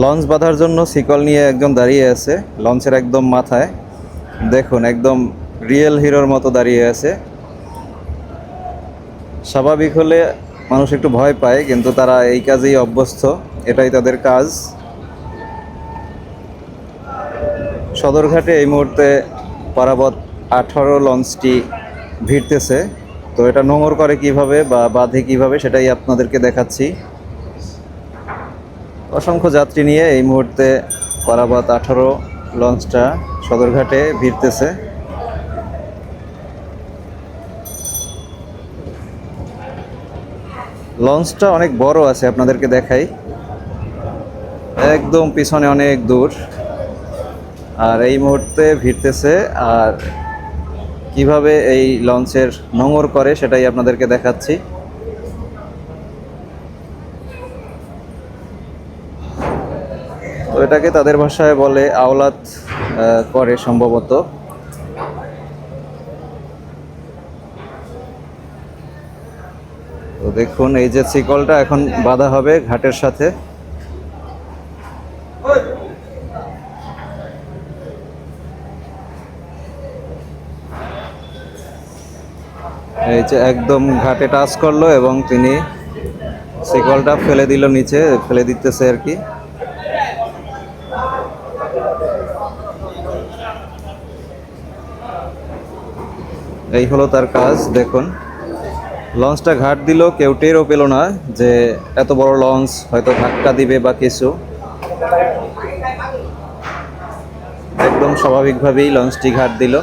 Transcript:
Launch বাঁধার জন্য শিকল নিয়ে একজন দাঁড়িয়ে আছে, লঞ্চের একদম মাথায়। দেখুন, একদম রিয়েল হিরোর মতো দাঁড়িয়ে আছে। স্বাভাবিক হলে মানুষ একটু ভয় পায়, কিন্তু তারা এই কাজেই অভ্যস্ত। এটাই তাদের কাজ। সদরঘাটে এই মুহূর্তে পারাবত আঠারো লঞ্চটি ভিড়তেছে। তো এটা নোংর করে কীভাবে বা বাঁধে কীভাবে সেটাই আপনাদেরকে দেখাচ্ছি। অসংখ্য যাত্রী নিয়ে এই মুহূর্তে পারাবাত আঠারো লঞ্চটা সদরঘাটে ভিড়তেছে। লঞ্চটা অনেক বড় আছে, আপনাদেরকে দেখাই। একদম পিছনে অনেক দূর। আর এই মুহূর্তে ভিড়তেছে, আর কীভাবে এই লঞ্চের নোঙর করে সেটাই আপনাদেরকে দেখাচ্ছি। তো এটাকে তাদের ভাষায় বলে আওলাদ করে সম্ভবত। তো দেখুন, এই যে শিকলটা এখন বাঁধা হবে ঘাটের সাথে। এই যে একদম ঘাটে টাচ করল এবং তিনি শিকলটা ফেলে দিল নিচে, ফেলে দিতেছে আর কি। এই হলো তার কাজ, দেখুন। লঞ্চটা ঘাট দিল, কেউ টেরও পেল না যে এত বড় লঞ্চ হয়তো ধাক্কা দিবে বা কিছু। একদম স্বাভাবিকভাবেই লঞ্চটি ঘাট দিল।